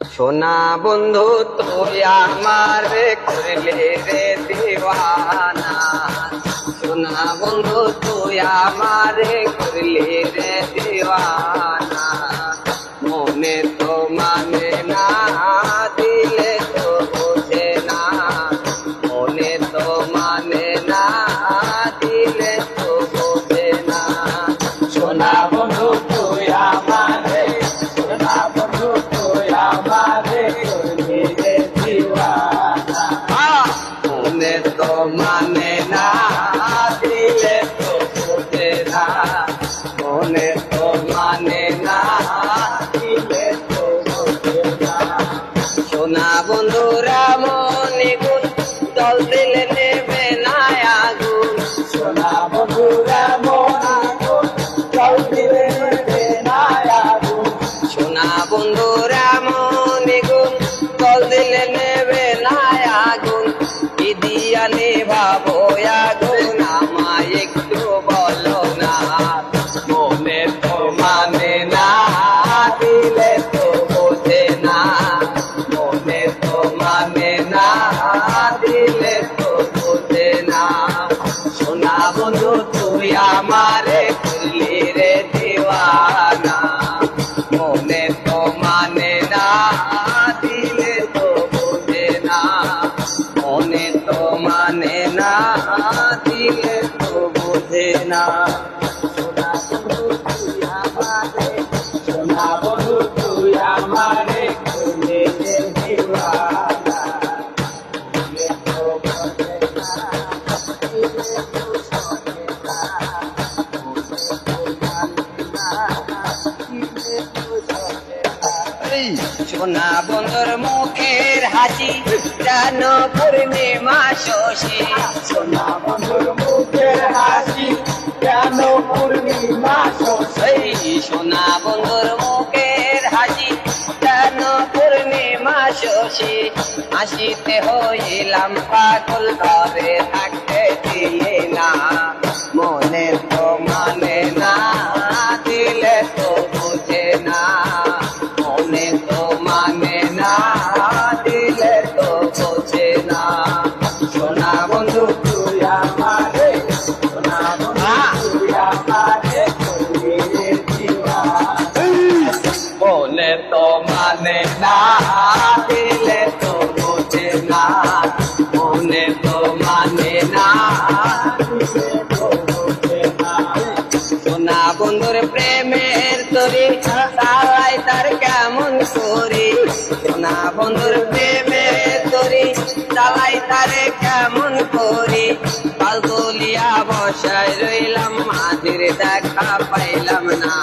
সোনা বন্ধু, তুই আমার করলে রে দিওয়ানা। সোনা বন্ধু, তুই আমার করলে রে দিওয়ানা। মনে তো মানে না দিলে তো বোঝে না। মনে তো মানে না দিলে তো বোঝে না। সোনা বন্ধুরা, মনে গুণ জল দিলে নেবে না আগুন। সোনা বন্ধুরা, মোনা গো চল দিলে রে নায়াবু সোনা বন্ধুরা দিয়া নেভাবো আগুন আমায় একটু বলো না। মনে তো মানে না, দিলে তো বোঝে না। মনে তো মানে না, দিলে তো বোঝে না। সোনা বন্ধু, তুই আমারে করলি রে দিওয়ানা। মনে তো মানে না, দিলে তো বোঝে না। মনে তো মানে না দিলে তো বোঝে না সোনা বন্ধুর মুখের হাসি যেন পূর্ণিমা শশী। সোনা বন্ধুর মুখের হাসি কেন পূর্ণিমা এই সোনা বন্ধুর মুখের হাসি যেন পূর্ণিমা শশী। হাসিতে হইলাম পাগল ঘরে থাকতে দিলে না মনে তো মনে তো মানে না, দিলে তো বোঝে না। মনে তো মানে না, সোনা বন্ধুর প্রেমের তরি তালাই তার কেমন করি? সোনা বন্ধুর প্রেমের তরি তালাই তারে বসায় রইলাম মাঝির দেখা পাইলাম না।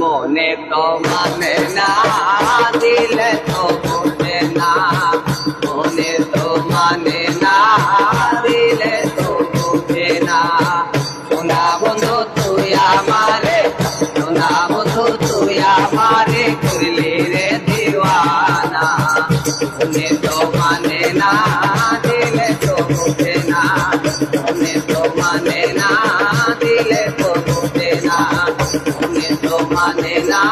মনে তো মানে মনে না দিলে তো মানে না